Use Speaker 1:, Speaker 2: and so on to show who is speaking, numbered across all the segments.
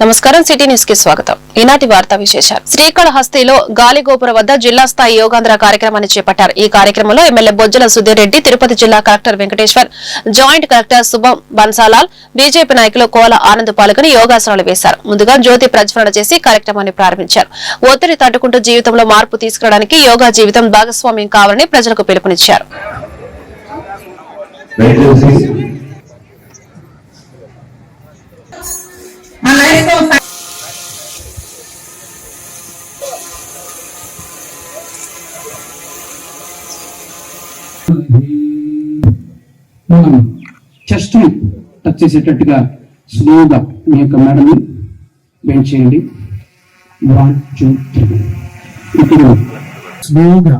Speaker 1: నమస్కారం సిటీ న్యూస్కి స్వాగతం. ఈనాటి వార్తా విశేషాలు. శ్రీకాళహస్తిలో గాలిగోపుర వద్ద జిల్లా స్థాయి యోగాంధ్ర కార్యక్రమాన్ని చేపట్టారు. ఈ కార్యక్రమంలో ఎమ్మెల్యే బొజ్జల సుధీర్ రెడ్డి తిరుపతి జిల్లా కలెక్టర్ వెంకటేశ్వర్ జాయింట్ కలెక్టర్ శుభం బన్సాలాల్ బీజేపీ నాయకులు కోల ఆనంద్ పాల్గొని యోగాసనాలు వేశారు. ముందుగా జ్యోతి ప్రజ్వలన చేసి కార్యక్రమాన్ని ప్రారంభించారు. ఒత్తిడి తట్టుకుంటూ జీవితంలో మార్పు తీసుకురావడానికి యోగా జీవితం భాగస్వామ్యం కావాలని ప్రజలకు పిలుపునిచ్చారు.
Speaker 2: మనం
Speaker 3: చెస్ట్ని టచ్ చేసేటట్టుగా స్లోగా మీ యొక్క మెడని బెండ్ చేయండి. వన్ టూ త్రీ ఇప్పుడు స్లోగా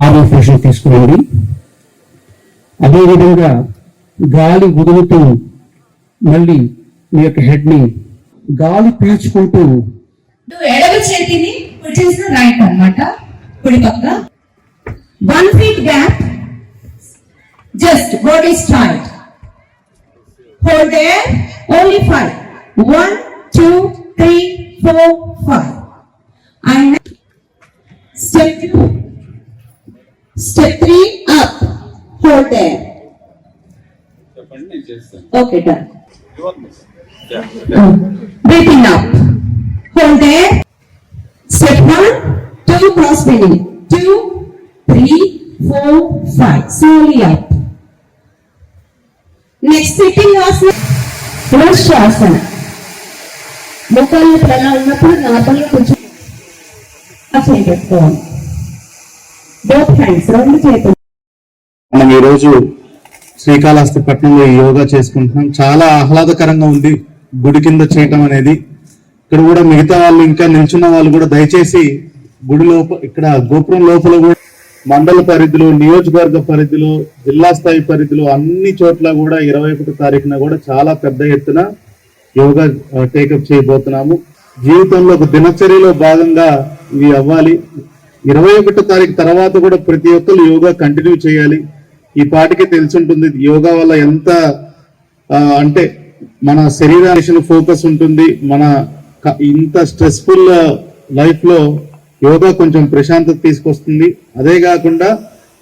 Speaker 3: ఆరో ఫ్రెషన్ తీసుకురండి అదేవిధంగా గాలి వదులుతూ మళ్ళీ మీ యొక్క హెడ్ని గాలి పీల్చుకుంటూ
Speaker 2: ఎడమ చేతిని the రైట్ అన్నమాట. కుడి పక్క. One feet gap just body straight hold there only five one two three four five and step two step three up hold there okay done breathing up. Hold there. Step one, two cross bending. Two, three, four, five. Slowly up. Next sitting asana. Vrashasana. మోకాళ్ళు ఇప్పుడు ఎలా ఉన్నప్పుడు నార్మల్గా కొంచెం అసలు పెట్టుకోవాలి both hands రెండు చేతులు
Speaker 4: మనం ఈ రోజు శ్రీకాళహస్తి పట్టణంలో ఈ యోగా చేసుకుంటున్నాం చాలా ఆహ్లాదకరంగా ఉంది గుడి కింద చేయటం అనేది ఇక్కడ కూడా మిగతా వాళ్ళు ఇంకా నిల్చున్న వాళ్ళు కూడా దయచేసి గుడి లోపల ఇక్కడ గోపురం లోపల కూడా మండల పరిధిలో నియోజకవర్గ పరిధిలో జిల్లా స్థాయి పరిధిలో అన్ని చోట్ల కూడా ఇరవై ఒకటో తారీఖున కూడా చాలా పెద్ద ఎత్తున యోగా టేకప్ చేయబోతున్నాము. జీవితంలో ఒక దినచర్యలో భాగంగా ఇవి అవ్వాలి. ఇరవై ఒకటో తారీఖు తర్వాత కూడా ప్రతి ఒక్కరు యోగా కంటిన్యూ చేయాలి. ఈ పాటికి తెలిసి ఉంటుంది యోగా వల్ల ఎంత అంటే మన శరీరానికి ఫోకస్ ఉంటుంది. మన ఇంత స్ట్రెస్ఫుల్ లైఫ్లో యోగా కొంచెం ప్రశాంతత తీసుకొస్తుంది. అదే కాకుండా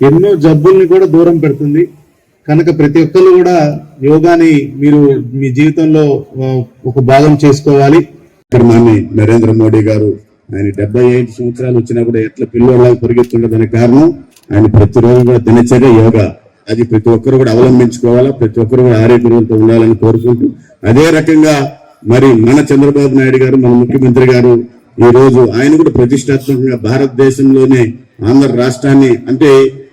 Speaker 4: ఎన్నో జబ్బుల్ని కూడా దూరం పెడుతుంది. కనుక ప్రతి ఒక్కరు కూడా యోగాని మీరు మీ జీవితంలో ఒక భాగం చేసుకోవాలి.
Speaker 5: కార్యక్రమాన్ని నరేంద్ర మోడీ గారు ఆయన డెబ్బై ఐదు సంవత్సరాలు వచ్చినా కూడా ఎట్లా పిల్లలాగా పరిగెత్తుండదనే కారణం ఆయన ప్రతిరోజు కూడా దినచర్య యోగా. అది ప్రతి ఒక్కరు కూడా అవలంబించుకోవాలా ప్రతి ఒక్కరు కూడా ఆరోగ్యంతో ఉండాలని కోరుకుంటూ అదే రకంగా మరి మన చంద్రబాబు నాయుడు గారు మన ముఖ్యమంత్రి గారు ఈ రోజు ఆయన కూడా ప్రతిష్టాత్మకంగా భారతదేశంలోనే ఆంధ్ర రాష్ట్రాన్ని అంటే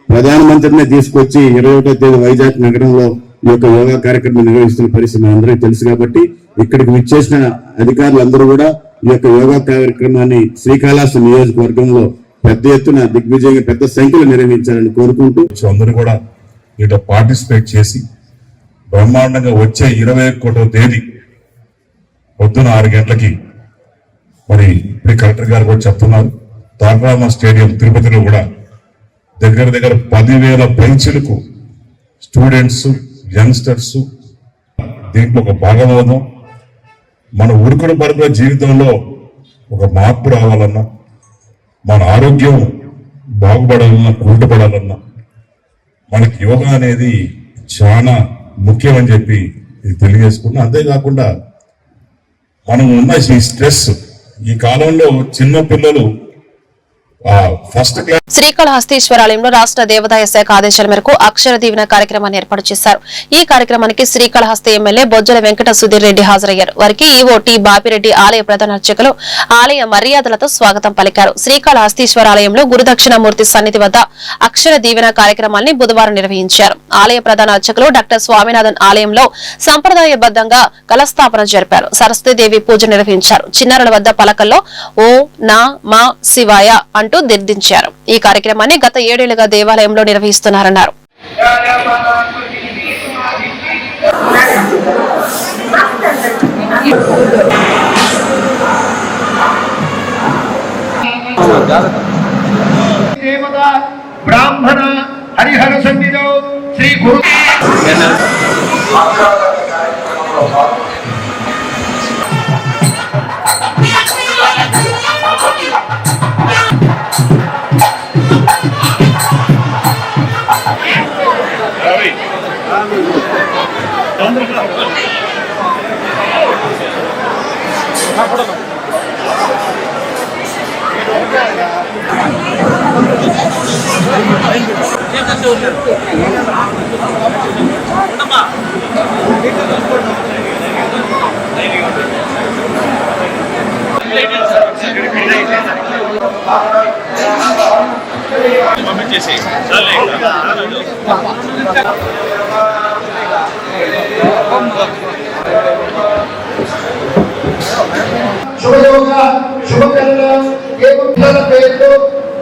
Speaker 5: ప్రధానమంత్రినే తీసుకొచ్చి ఇరవై ఒకటో తేదీ వైజాగ్ నగరంలో ఈ యొక్క యోగా కార్యక్రమం నిర్వహిస్తున్న పరిస్థితి అందరికీ తెలుసు కాబట్టి ఇక్కడికి విచ్చేసిన అధికారులందరూ కూడా ఈ యొక్క యోగా కార్యక్రమాన్ని శ్రీకాళహస్తి నియోజకవర్గంలో పెద్ద ఎత్తున దిగ్విజయంగా పెద్ద సంఖ్యలో నిర్వహించాలని కోరుకుంటూ
Speaker 6: అందరూ కూడా ఇట పార్టిసిపేట్ చేసి బ్రహ్మాండంగా వచ్చే ఇరవై ఒకటో తేదీ పొద్దున ఆరు గంటలకి మరి ఇప్పుడు కలెక్టర్ గారు కూడా చెప్తున్నారు. తారరామ స్టేడియం తిరుపతిలో కూడా దగ్గర దగ్గర పదివేల బెంచ్లకు స్టూడెంట్స్ యంగ్స్టర్స్ దీంట్లో ఒక భాగమవుదాం మన ఉరుకుడు పరుగుల జీవితంలో ఒక మార్పు రావాలన్నా మన ఆరోగ్యం బాగుపడాలన్నా కుంటుపడాలన్నా మనకి యోగా అనేది చాలా ముఖ్యం అని చెప్పి ఇది తెలియజేసుకున్నా అంతేకాకుండా మనం ఉన్న ఈ స్ట్రెస్ ఈ కాలంలో చిన్న పిల్లలు ఫస్ట్ క్లాస్
Speaker 1: శ్రీకాళహస్తీశ్వరాలయంలో రాష్ట్ర దేవాదాయ శాఖ ఆదేశాల మేరకు అక్షర దీవెన కార్యక్రమాన్ని ఏర్పాటు చేశారు. ఈ కార్యక్రమానికి శ్రీకాళహస్తి ఎమ్మెల్యే బొజ్జల వెంకట సుధీర్ రెడ్డి హాజరయ్యారు. వారికి ఈవో టి బాపిరెడ్డి ఆలయ ప్రధాన అర్చకులు ఆలయ మర్యాదలతో స్వాగతం పలికారు. శ్రీకాళహస్తీశ్వరాలయంలో గురుదక్షిణమూర్తి సన్నిధి వద్ద అక్షర దీవెన కార్యక్రమాన్ని బుధవారం నిర్వహించారు. ఆలయ ప్రధాన అర్చకులు డాక్టర్ స్వామినాథన్ ఆలయంలో సంప్రదాయబద్దంగా కలస్థాపన జరిపారు. సరస్వతీదేవి పూజ నిర్వహించారు. చిన్నారుల వద్ద పలకల్లో ఓ నా మా శివాయ అంటూ దిర్దించారు ఈ కార్యక్రమాన్ని గత ఏడేళ్ళుగా దేవాలయంలో నిర్వహిస్తున్నారన్నారు.
Speaker 7: బ్రాహ్మణ హరిహర సన్నిధి శ్రీ గురు శుభయోగ శుభకరణ ఏ పేరుతో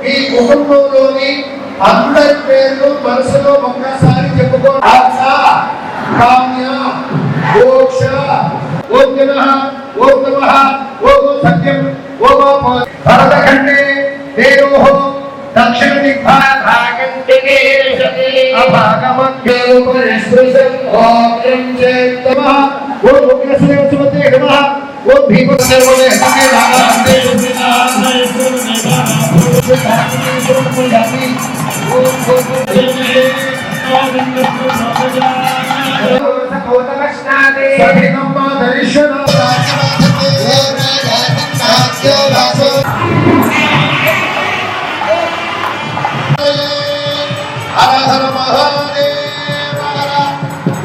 Speaker 7: మీ కుటుంబంలోని అందరి పేర్లు మనసులో ఒక్కసారి చెప్పుకో ఆశ కామ్య మోక్ష ఓం జన ఓం నమ ఓం సత్యం ఓం భరతఖండే దేవో దక్షిణ దిగ్భాగంతికే అభాగమధ్యే ఉపరిస్పృశం ఓం త్రం చేతమ ఓం ఉగ్రశ్రీ సుమతే నమః ఓం భీమసేవనే హమే నారాయణే సభినమ్మ దర్శన హర హర మహాదేవ హర.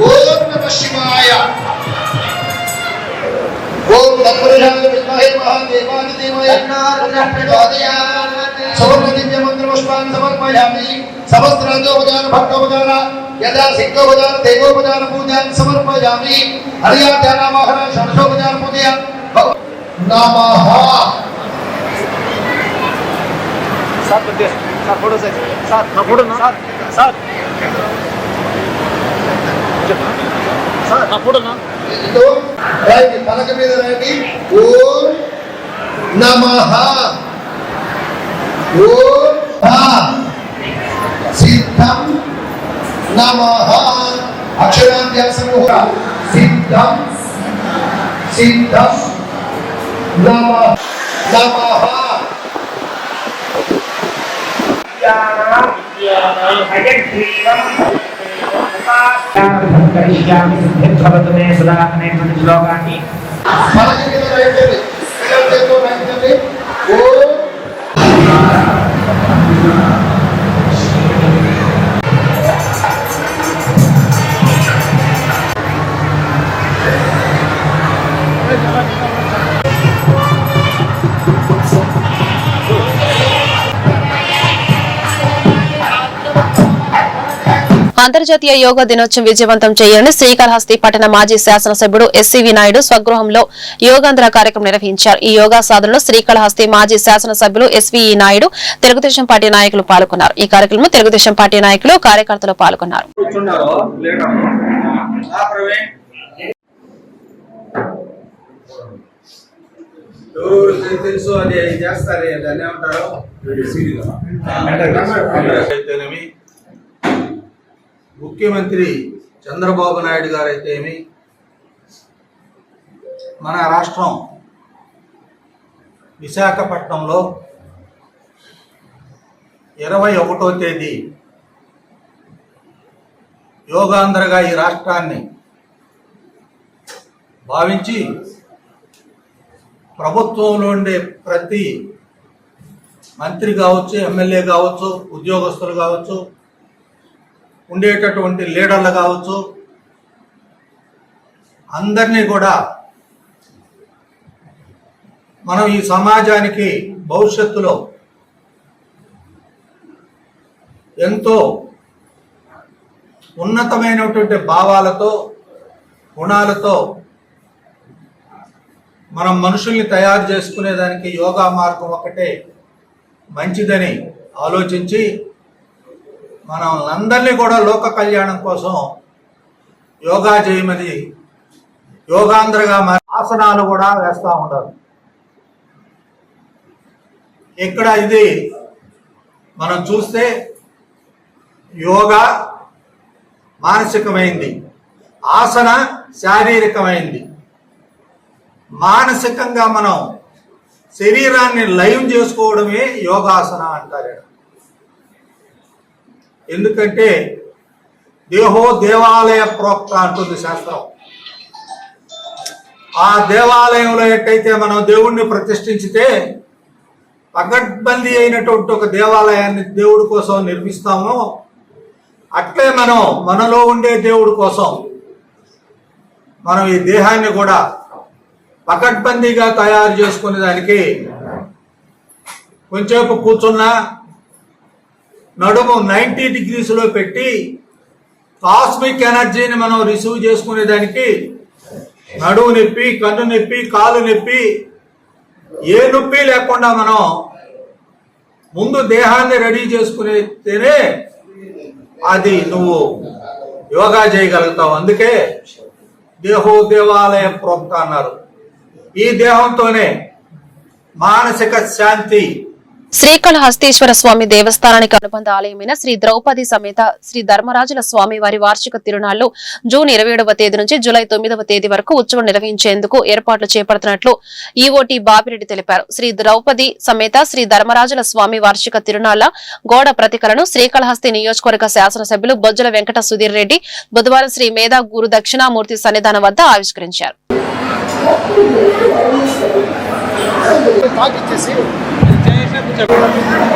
Speaker 7: ఓం నమ శివాయ ఓం తత్పురుషాయ విద్మహే మహాదేవాయ ధీమహి ప్రచోదయాత్. సువర్ణ దివ్య మంత్ర పుష్పాన్ని సమర్పయామి సహస్రాజోపచార భక్తోపచార యథా సిద్ధోపచార దేవోపచార పూజాన్ని సమర్పయామి హరియాధ్యానామోహన షోడశోపచార పూజయ నమః ఇదో రాయండి పలక మీద రాయండి ఓం నమః ఓం హ సిద్ధం నమః అక్షరాభ్యాసము సిద్ధం సిద్ధం నమః నమః
Speaker 8: కరిష్యామి సిద్ధిర్భవతు మే సదా అనేటువంటి శ్లోకాన్ని
Speaker 7: పలక మీద రాయండి పిల్లల చేతితో Thank you.
Speaker 1: అంతర్జాతీయ యోగా దినోత్సవం విజయవంతం చేయాలని శ్రీకాళహస్తి పట్టణ మాజీ శాసనసభ్యుడు ఎస్సీవి నాయుడు స్వగృహంలో యోగాంధ్ర కార్యక్రమం నిర్వహించారు. ఈ యోగా సాధనలో శ్రీకాళహస్తి మాజీ శాసనసభ్యులు ఎస్వీఈ నాయుడు తెలుగుదేశం పార్టీ నాయకులు పాల్గొన్నారు. ఈ కార్యక్రమంలో తెలుగుదేశం పార్టీ నాయకులు కార్యకర్తలు పాల్గొన్నారు.
Speaker 9: ఎవరు తెలుసు అది చేస్తారు? దాన్ని ఏమంటారు అయితేనేమి ముఖ్యమంత్రి చంద్రబాబు నాయుడు గారు అయితేమి మన రాష్ట్రం విశాఖపట్నంలో ఇరవై ఒకటో తేదీ యోగాంధ్రగా ఈ రాష్ట్రాన్ని భావించి ప్రభుత్వంలో ఉండే ప్రతి మంత్రి కావచ్చు ఎమ్మెల్యే కావచ్చు ఉద్యోగస్తులు కావచ్చు ఉండేటటువంటి లీడర్లు కావచ్చు అందరినీ కూడా మనం ఈ సమాజానికి భవిష్యత్తులో ఎంతో ఉన్నతమైనటువంటి భావాలతో గుణాలతో మనం మనుషుల్ని తయారు చేసుకునేదానికి యోగా మార్గం ఒకటే మంచిదని ఆలోచించి మనం కూడా లోక కళ్యాణం కోసం యోగా చేయమని యోగాంధ్రగా మారి ఆసనాలు కూడా వేస్తూ ఉంటారు ఇక్కడ ఇది మనం చూస్తే యోగా మానసికమైంది ఆసన శారీరకమైంది. మానసికంగా మనం శరీరాన్ని లయం చేసుకోవడమే యోగాసన అంటారు. ఎందుకంటే దేహో దేవాలయ ప్రోక్త అంటుంది శాస్త్రం. ఆ దేవాలయంలో ఎట్టయితే మనం దేవుణ్ణి ప్రతిష్ఠించితే పగడ్బందీ అయినటువంటి ఒక దేవాలయాన్ని దేవుడి కోసం నిర్మిస్తామో అట్లే మనం మనలో ఉండే దేవుడి కోసం మనం ఈ దేహాన్ని కూడా పకడ్బందీగా తయారు చేసుకునే దానికి కొంచెంసేపు కూర్చున్నా నడుము నైంటీ డిగ్రీస్లో పెట్టి కాస్మిక్ ఎనర్జీని మనం రిసీవ్ చేసుకునే దానికి నడుము నొప్పి కన్ను నొప్పి కాలు నొప్పి ఏ నొప్పి లేకుండా మనం ముందు దేహాన్ని రెడీ చేసుకునేతేనే అది నువ్వు యోగా చేయగలుగుతావు. అందుకే దేహో దేవాలయం ప్రోక్త అన్నారు. ఈ దేహంతోనే మానసిక శాంతి
Speaker 1: శ్రీకాళహస్తీశ్వర స్వామి దేవస్థానానికి అనుబంధ ఆలయమైన శ్రీ ద్రౌపది సమేత శ్రీ ధర్మరాజుల స్వామి వారి వార్షిక తిరునాళ్ళు జూన్ ఇరవై తేదీ నుంచి జూలై తొమ్మిదవ తేదీ వరకు ఉత్సవం నిర్వహించేందుకు ఏర్పాట్లు చేపడుతున్నట్లు ఈఓటీ బాపిరెడ్డి తెలిపారు. శ్రీ ద్రౌపది సమేత శ్రీ ధర్మరాజుల స్వామి వార్షిక తిరునాళ్ళ గోడ ప్రతికలను శ్రీకాళహస్తి నియోజకవర్గ శాసనసభ్యులు బొజ్జల వెంకట సుధీర్ రెడ్డి బుధవారం శ్రీ మేధా గురు దక్షిణామూర్తి సన్నిధానం వద్ద ఆవిష్కరించారు. めちゃくちゃ。